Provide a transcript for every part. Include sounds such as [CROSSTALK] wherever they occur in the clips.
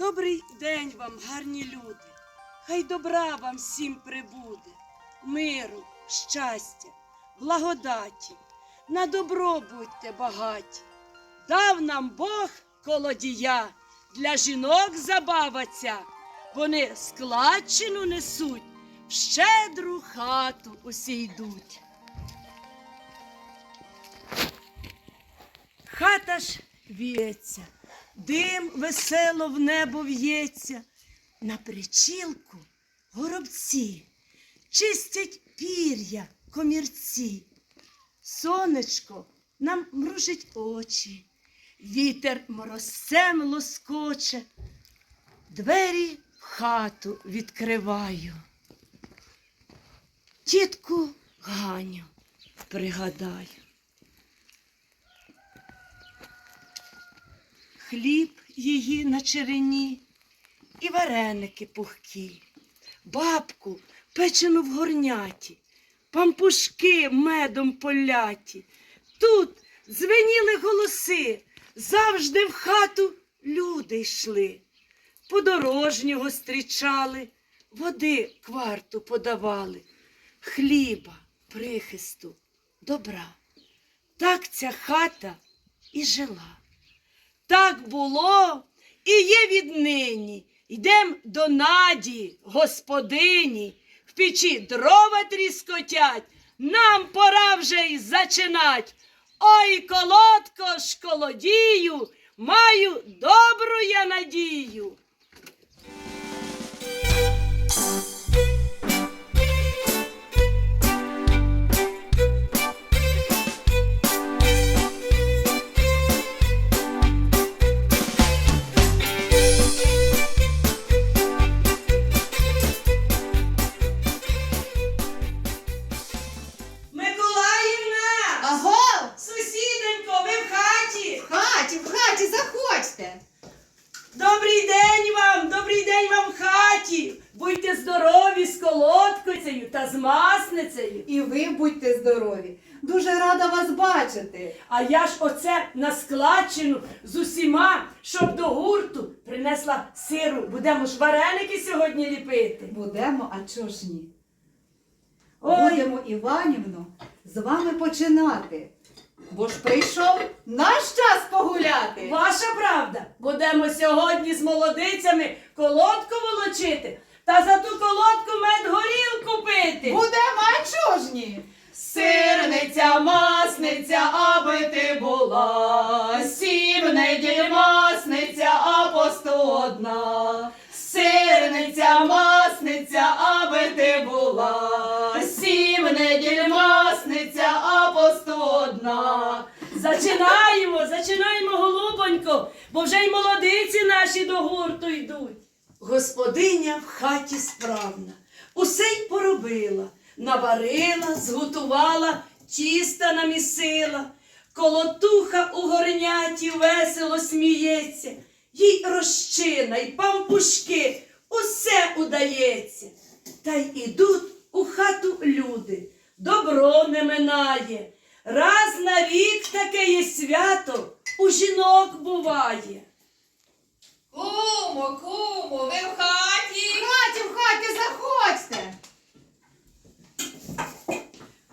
Добрий день вам, гарні люди. Хай добра вам всім прибуде, миру, щастя, благодаті, на добро будьте багаті. Дав нам Бог колодія, для жінок забава ця. Вони складчину несуть, в щедру хату усі йдуть. Хата ж в'ється, дим весело в небо в'ється, на причілку горобці, чистять пір'я комірці. Сонечко нам мружить очі, вітер морозцем лоскоче, двері в хату відкриваю. Тітку Ганю пригадаю. Хліб її на черені і вареники пухкі, бабку печену в горняті, пампушки медом поляті. Тут дзвеніли голоси, завжди в хату люди йшли. Подорожнього зустрічали, води кварту подавали, хліба, прихисту, добра. Так ця хата і жила. Так було і є віднині. Йдем до Наді, господині, в печі дрова тріскотять, нам пора вже й зачинать. Ой, колодко ж колодію, маю добру я надію. День вам в хаті! Будьте здорові з колодкою та з масницею. І ви будьте здорові. Дуже рада вас бачити. А я ж оце на складчину з усіма, щоб до гурту принесла сиру. Будемо ж вареники сьогодні ліпити. Будемо, а чого ж ні? Ой, Будемо, Іванівно, з вами починати. Бо ж прийшов наш час погуляти. ваша правда. Будемо сьогодні з молодицями колодку волочити та за ту колодку мед горілку пити. Будемо, а чого ж ні? Сирниця, масниця, аби ти була, сім неділь масниця, а по сто одна. Сирниця, масниця, аби ти була, сім неділь масниця, а по сто. Зачинаємо, зачинаємо, голубонько, бо вже й молодиці наші до гурту йдуть. Господиня в хаті справна, усе й поробила, наварила, зготувала, тіста намісила, колотуха у горняті весело сміється, їй розчина й пампушки, усе удається. Та й ідуть у хату люди, добро не минає. Раз на рік таке є свято, у жінок буває. Кумо, кумо, ви в хаті? В хаті, в хаті, заходьте.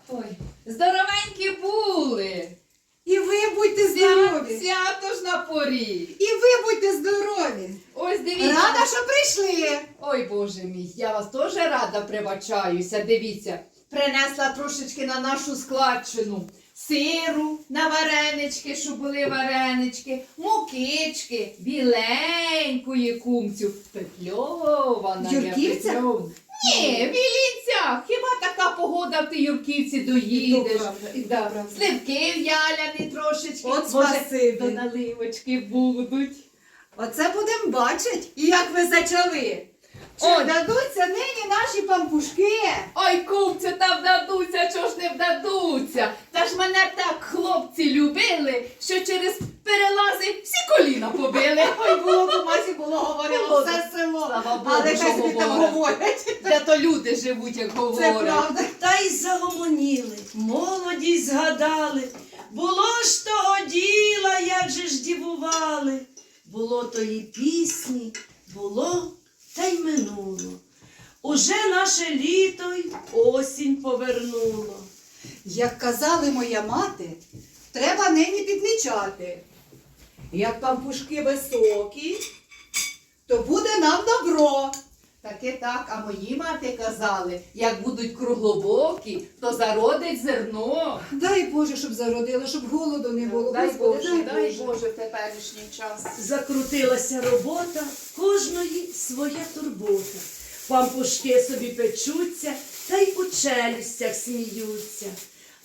Ой, здоровенькі були. І ви будьте здорові. Свято ж на порі. І ви будьте здорові. Ось дивіться. Рада, що прийшли. Ой, Боже мій, я вас теж рада прибачаюся. Дивіться, принесла трошечки на нашу складчину. Сиру на варенички, щоб були варенички, мукички, біленької кумцю, петльована. Юрківця? Ні, в Іллінцях. Хіба така погода в ти Юрківці доїдеш? і то Да. правда. Сливки в'яляні трошечки. От Може, спасибі. до наливочки будуть. Оце будемо бачити, і як ви зачали. Чи Ой. вдадуться нині наші пампушки? Ой, купцю, та вдадуться, чого ж не вдадуться. Та ж мене так хлопці любили, що через перелази всі коліна побили. [LAUGHS] Ой, було по масі, було говорило все село. Слава Богу, Але що хай собі так говорять. говорять. Де то люди живуть, як Це говорять. правда. Та й загомоніли, молодість згадали. Було ж того діла, як же ж дівували. Було тої пісні, було та й минуло. Уже наше літо й осінь повернуло. Як казали моя мати, треба нині підмічати. Як пампушки високі, то буде нам добро. Таки так, а мої мати казали, як будуть круглобокі, то зародить зерно. Дай Боже, щоб зародило, щоб голоду не було. Дай Господи, Боже, дай Боже в теперішній час. Закрутилася робота, кожної своя турбота. Пампушки собі печуться, та й у челюстях сміються.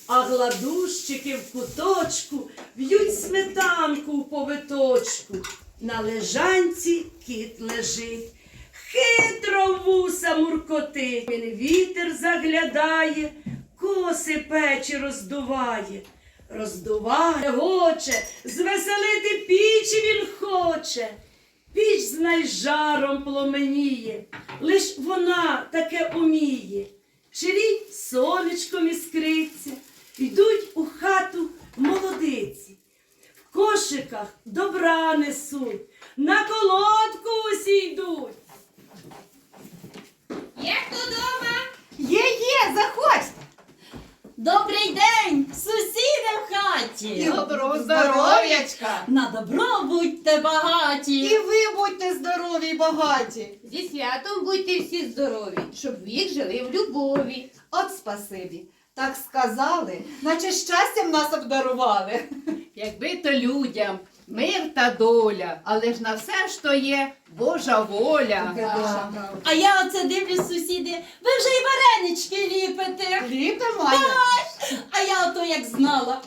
А гладущики в куточку в'ють сметанку у повиточку. На лежанці кіт лежить, хитро вуса муркотить. Він вітер заглядає, коси печі роздуває. Роздуває, гоче, звеселити пічі він хоче. Піч знай жаром пломеніє, лиш вона таке уміє. Чирій сонечком іскриться, йдуть у хату молодиці. В кошиках добра несуть, на колодку усі йдуть. Є хто дома? Є, є, заходь! Добрий день, сусіди в хаті. Доброго здоров'ячка! На добро будьте багаті. І ви будьте здорові й багаті. Зі святом будьте всі здорові, щоб вік жили в любові. От спасибі. Так сказали, наче щастям нас обдарували. Якби то людям мир та доля, але ж на все, що є Божа воля. А я оце дивлюсь, сусіди, ви вже й варенички ліпите. Ліпте Маня. А я ото як знала.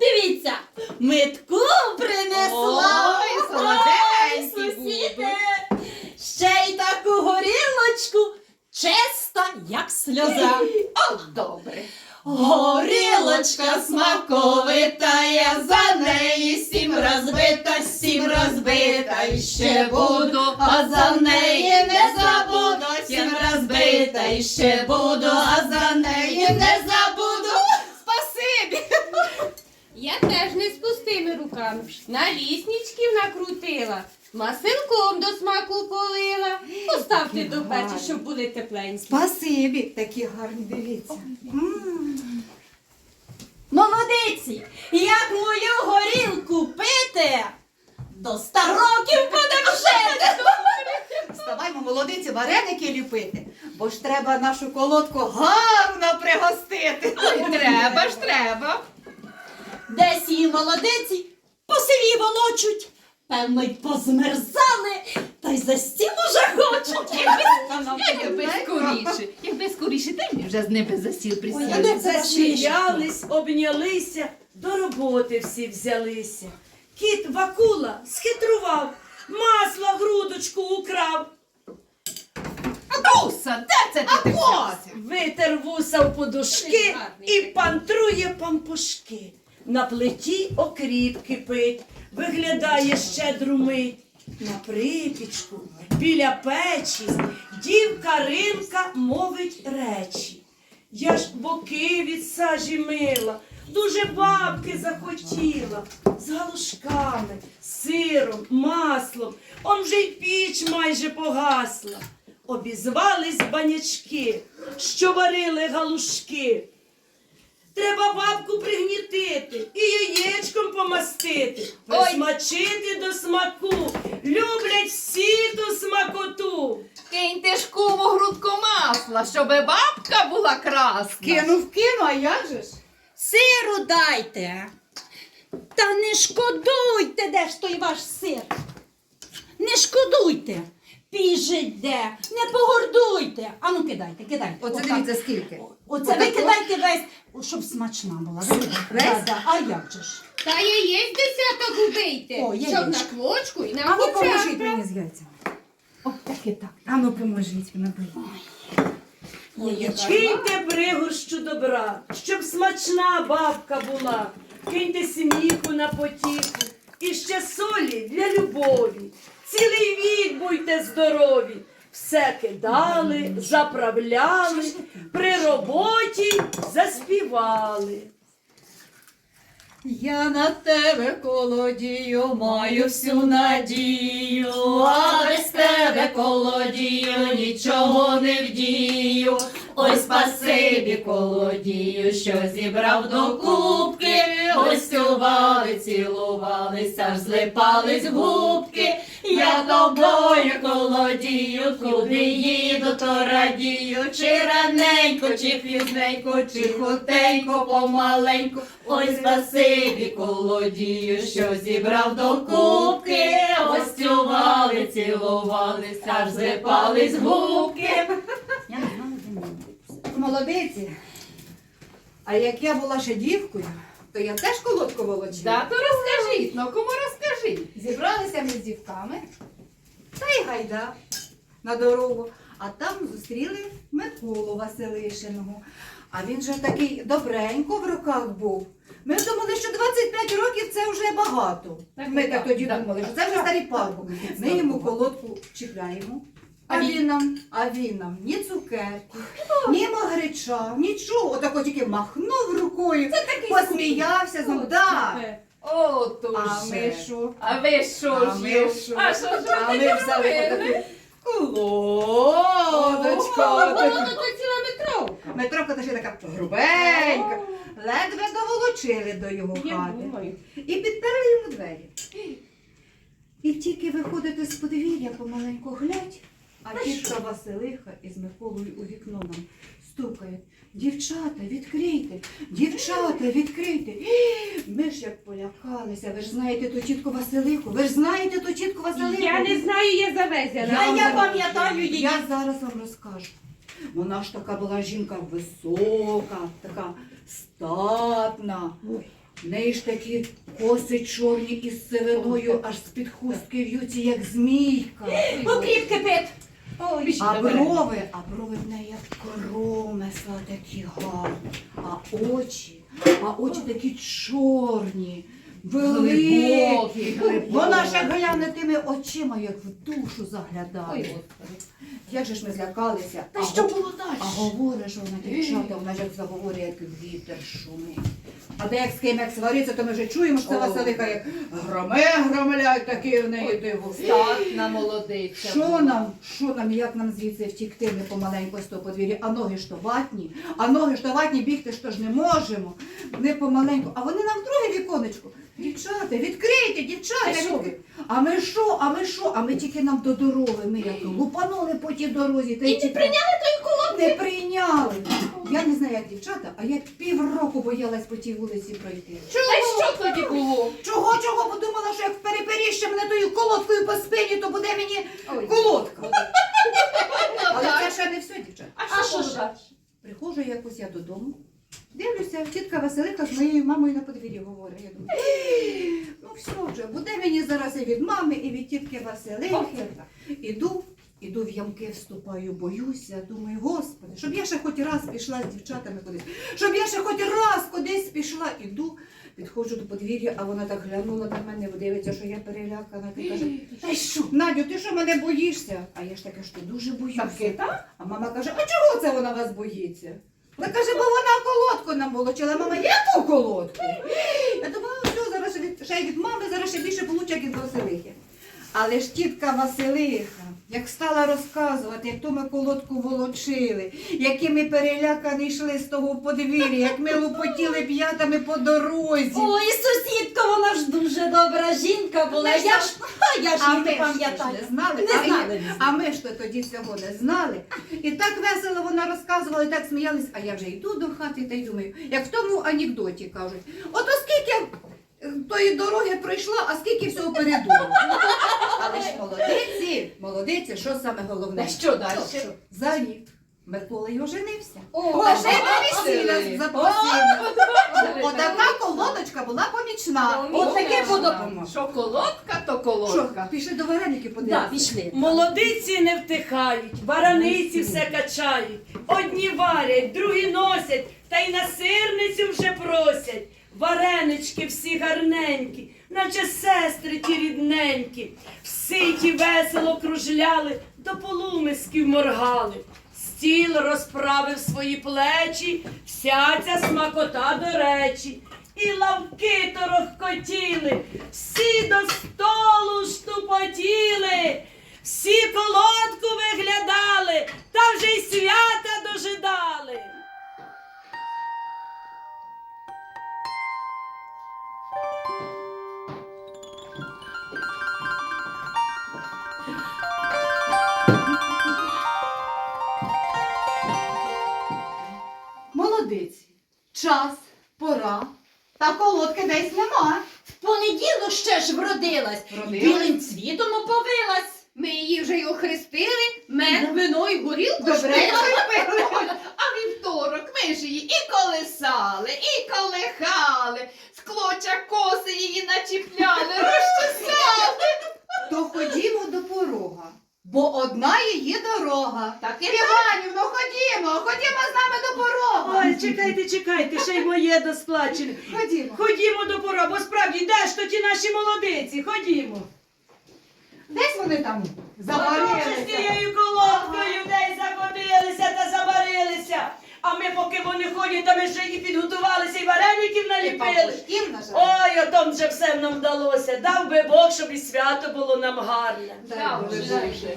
Дивіться, митку принесла. Ой, Ой, солоденькі сусіди. Ще й таку горілочку, чиста, як сльоза. От добре. Горілочка смаковитая, за неї сім розбита, сім розбита, і ще буду, а за неї не забуду, сім розбита, і ще буду, а за неї не забуду. Спасибі! Я теж не з пустими руками. На лісничків накрутила, масилком до смаку полила. Поставте до печі, щоб були тепленькі. Спасибі, такі гарні, дивіться. Молодиці, як мою горілку пити, до ста років будемо жити. Вставаймо, молодиці, вареники ліпити, бо ж треба нашу колодку гарно пригостити. Ой, треба ж треба. Десь її молодиці по селі волочуть. Певно, й позмерзали, та й за стіл уже хочуть. Якби скоріше, якби скоріше, та й ми вже з ними за сіл Ой, присіли. Засміялись, обнялися, до роботи всі взялися. Кіт Вакула схитрував, масла грудочку украв, Туса, де це ти ти взявся? витер вуса в подушки і пантрує пампушки. На плиті окріп кипить, виглядає щедру мить. На припічку біля печі дівка ринка мовить речі. Я ж боки від сажі мила, дуже бабки захотіла, з галушками, сиром, маслом, он вже й піч майже погасла. Обізвались банячки, що варили галушки. Треба бабку пригнітити і яєчком помастити, присмачити до смаку. Люблять всі ту смакоту. Киньте ж куму грудку масла, щоб бабка була красна. Кинув, кину, а як же ж? Сиру дайте. Та не шкодуйте, де ж той ваш сир. Не шкодуйте. Піжить де, не погордуйте. Ану кидайте, кидайте. Оце Отак. дивіться скільки. Оце ви кидайте весь, щоб смачна була. Весь? Да, да. А як же ж? Та яєць десяток убийте, О, щоб яєчко. на квочку і на А ну поможіть мені з яйцями. О, так і так. А ну поможіть, набий. Киньте пригорщу добра, щоб смачна бабка була. Киньте сміху на потіху і ще солі для любові. Цілий вік будьте здорові. Все кидали, заправляли, при роботі заспівали. Я на тебе колодію, маю всю надію, а без тебе колодію, нічого не вдію. Ой, спасибі колодію, що зібрав до кубки, ось цілували, цілувались, аж злипались губки. Я тобою колодію, куди їду, то радію, чи раненько, чи пізненько, чи хутенько, помаленьку. Ой, спасибі колодію, що зібрав до кубки, ось цілували, цілувались, аж злипались губки. Молодиці. А як я була ще дівкою, то я теж колодку волочила. Да, то розкажіть, ну кому розкажіть? Зібралися ми з дівками та й гайда на дорогу. А там зустріли Миколу Василишиного. А він же такий добренько в руках був. Ми думали, що 25 років це вже багато. Так, Ми так, так тоді так, думали, так, що це вже старий так, Ми йому колодку чіпляємо. А він- він нам, а він нам ні цукерки, ні магрича, нічого. Отако тільки махнув рукою, посміявся з ним. О, то А ми що? А ви що А ж? ми йо? що? А що ж ви А ми взяли робили? отаку колодочка. Воно ціла метровка. Метровка та ще така грубенька. Ледве доволочили до його Я хати. думаю. І підперли йому двері. І тільки виходити з подвір'я помаленьку глядь, а тітка Василиха із Миколою у вікно нам стукає. Дівчата, відкрийте, дівчата, відкрийте. Ми ж як полякалися, ви ж знаєте ту тітку Василиху, ви ж знаєте ту тітку Василиху. Я не знаю, я завезена. Я, я пам'ятаю її. Я зараз вам розкажу. Вона ж така була жінка висока, така статна. В неї ж такі коси чорні із сивиною, аж з-під хустки в'ються, як змійка. Окріп кипить. Ой, А брови, а брови в неї як коромисла такі гарні, а очі, а очі такі чорні, великі. Глибокі, глибокі. Вона ще гляне тими очима, як в душу заглядає. Господи. Як же ж ми злякалися? Та А що го- було далі? А говориш вона, дівчата, вона ж як заговорює, як вітер шумить. А де як з ким як свариться, то ми вже чуємо, що це О. Як громи громлять, такі в неї диво. Статна молодиця. Що нам, що нам, як нам звідси втікти, ми помаленьку з того подвір'я, а ноги ж то ватні, а ноги ж то ватні, бігти ж то ж не можемо. Ми помаленьку, а вони нам в друге віконечко. Дівчата, відкрийте, дівчата. Та що відкрийте. А ми що, а ми що? А ми тільки нам до дороги, ми як лупанули по тій дорозі. Та й не прийняли той колод? Не прийняли. Я не знаю, як дівчата, а я півроку боялась по тій вулиці пройти. Та що тоді було? Чого, чого подумала, що як в переперіще мене тою колодкою по спині, то буде мені Ой. колодка. Але це ще не все, дівчата. А що ж? Приходжу якось я додому, дивлюся, тітка Василика з моєю мамою на подвір'ї говорить. Я думаю, «Ей, ну все вже, буде мені зараз і від мами, і від тітки Василихи. Іду, іду в ямки, вступаю, боюся, думаю, господи, щоб я ще хоч раз пішла з дівчатами кудись, щоб я ще хоч раз кудись пішла, іду. Підходжу до подвір'я, а вона так глянула на мене, дивиться, що я перелякана. І каже, Та що? Надю, ти що мене боїшся? А я ж таке, що дуже боюся. Так? А мама каже, а чого це вона вас боїться? Вона каже, бо вона колодку нам волочила. Мама, яку колодку? Я думала, «Ну, все, зараз ще від, ще від мами, зараз ще більше получать від Василихи. Але ж тітка Василиха, як стала розказувати, як то ми колодку волочили, які ми перелякані йшли з того подвір'я, як ми лупотіли п'ятами по дорозі. Ой, сусідка, вона ж дуже добра жінка була. Ми Я ж, а я ж А не пам'ятаю. знали, Не а, знали, ми- не знали. а ми ж то тоді цього не знали. І так весело вона розказувала, і так сміялись, а я вже йду до хати та й думаю, як в тому анекдоті кажуть, от оскільки е, тої дороги пройшла, а скільки всього передумала. Але ж молодиці, молодиці, що саме головне? Та що далі? Що, що? За рік Микола й оженився. О, А ще й на весілля запросив. Отака колодочка була помічна. От таке подобаємо. Що колодка, то Що, колодка. пішли до вареники Да, подивитися? пішли. Молодиці не втихають, бараниці все качають. Одні варять, другі носять, та й на сирницю вже просять. Варенички всі гарненькі, наче сестри ті рідненькі. В ситі весело кружляли, до полумисків моргали. Стіл розправив свої плечі, вся ця смакота до речі. і лавки торохкотіли, всі до столу штупотіли, всі колодку виглядали, та вже й свята дожидали. Молодиці. Час, пора. Та колодки десь нема. В понеділок ще ж вродилась, Вродилась? білим цвітом оповилась. Ми її вже й охрестили. Мед, вино і горілку Добре, А вівторок ми ж її і колесали, і колихали, з клоча коси її начіпляли, [LAUGHS] розчесали. То ходімо до порога, бо одна її дорога. Так і Іванівно, ходімо, ходімо з нами до порога. Ой, чекайте, чекайте, ще й моє досплачене. Ходімо. Ходімо до пора, бо справді, де ж то ті наші молодиці? Ходімо. Десь вони там Ото з тією колодкою десь заходилися та забарилися. А ми, поки вони ходять, та ми ще і підготувалися, і вареників наліпили. пампушків нажали. Ой, отом вже все нам вдалося. Дав би Бог, щоб і свято було нам гарне. Дай Боже. Ви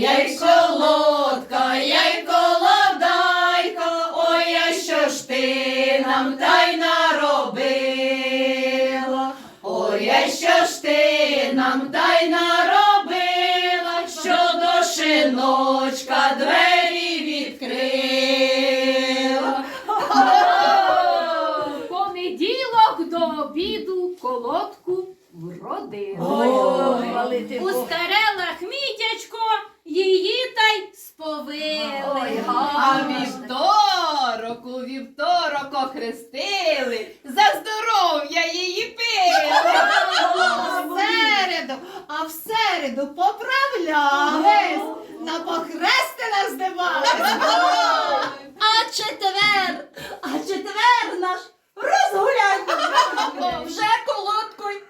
Ой, солодка, я й колодайка, ой, що ж ти нам та й наробила. Ой, що ж ти нам та й наробила, що до шиночка двері відкрила. Понеділок до обіду колодку вродили. Ой, хвалити Бога. Устарела хмітячко, її та й сповили. А вівторок, у вівторок охрестили, за здоров'я її пили. А в середу, а в середу поправлялись, на похрестина здивались. А четвер, а четвер наш розгуляння. Вже колодкою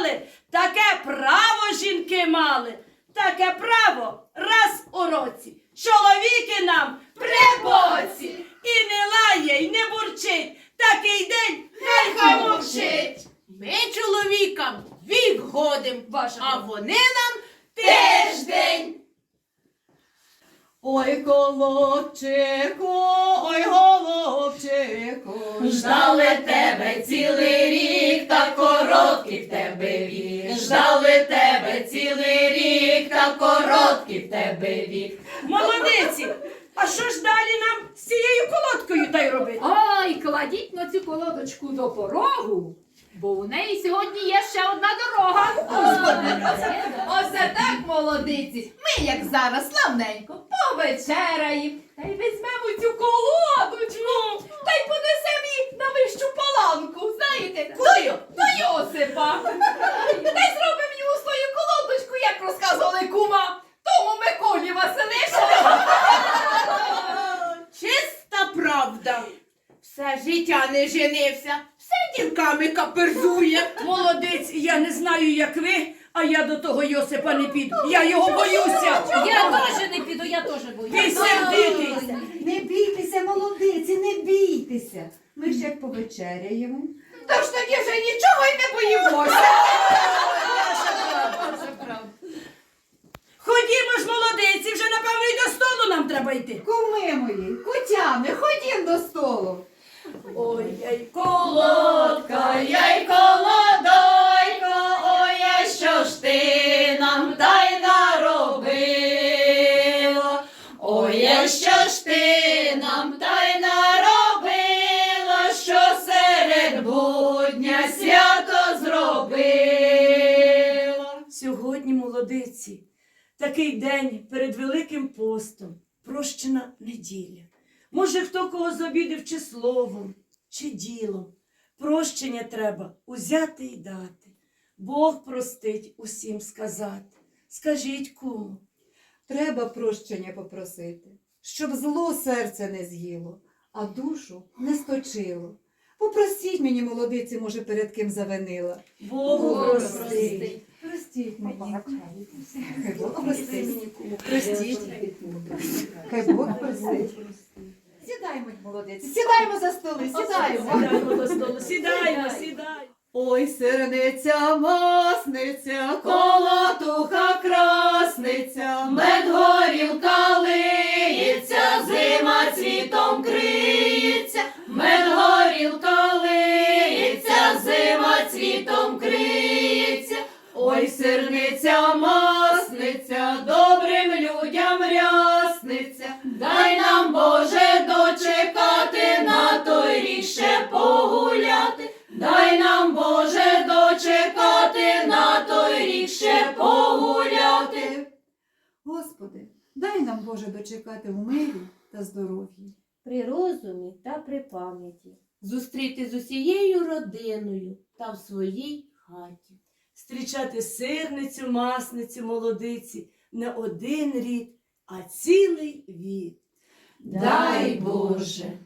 мали, таке право жінки мали, таке право раз у році. Чоловіки нам при боці. І не лає, й не бурчить. Такий день нехай мовчить. Ми чоловікам вік годим, Ваша а вони нам тиждень. Ой, голубчику, ой, голубчику, ждали тебе цілий рік, та короткий в тебе вік. Ждали тебе цілий рік, та короткий в тебе вік. Молодиці! Що ж далі нам з цією колодкою та й робити? Ой, кладіть на цю колодочку до порогу, бо у неї сьогодні є ще одна дорога. Оце так, молодиці. Ми, як зараз, славненько, повечераємо. Та й візьмемо цю колодочку, та й понесемо її на вищу паланку. Знаєте, куди? До Йосипа. Та й зробимо йому свою колодочку, як розказували кума. Тому Миколі Василишину. Чиста правда. Все життя не женився, все дірками каперзує. Молодець, я не знаю, як ви, а я до того Йосипа не піду. Я його боюся. Я теж не піду, я теж боюсь. Ви сердитий. Не бійтеся, молодиці, не бійтеся. Ми ж як повечеряємо. Тож тоді вже нічого й не боїмося. Ходімо ж, молодиці, вже напевно і до столу нам треба йти. Куми мої, кутями, ходім до столу. Ой, ей, Колодка, яй колодойко, такий день перед Великим постом, прощена неділя. Може, хто кого забідив чи словом, чи ділом. Прощення треба узяти і дати. Бог простить усім сказати. Скажіть кому. Треба прощення попросити, щоб зло серце не з'їло, а душу не сточило. Попросіть мені, молодиці, може, перед ким завинила. Богу Богу прости. Простіть мені. Хай Бог Прости простить. мені. Простіть. Хай Бог простить. Сідаємо, молодиці, сідаємо за столи, сідаємо. Сідаємо до столу. Сідаємо, сідаємо. Ой, сирниця, масниця, колотуха красниця, мед горілка лиється, зима цвітом криється, мед горілка лиється, зима цвітом сирниця, масниця, добрим людям рясниця, дай нам, Боже, дочекати на той рік ще погуляти. Дай нам, Боже, дочекати на той рік ще погуляти. Господи, дай нам, Боже, дочекати в мирі та здоров'ї. При розумі та при пам'яті. Зустріти з усією родиною та в своїй хаті. Зустрічати сирницю, масницю, молодиці не один рік, а цілий вік. Дай Боже.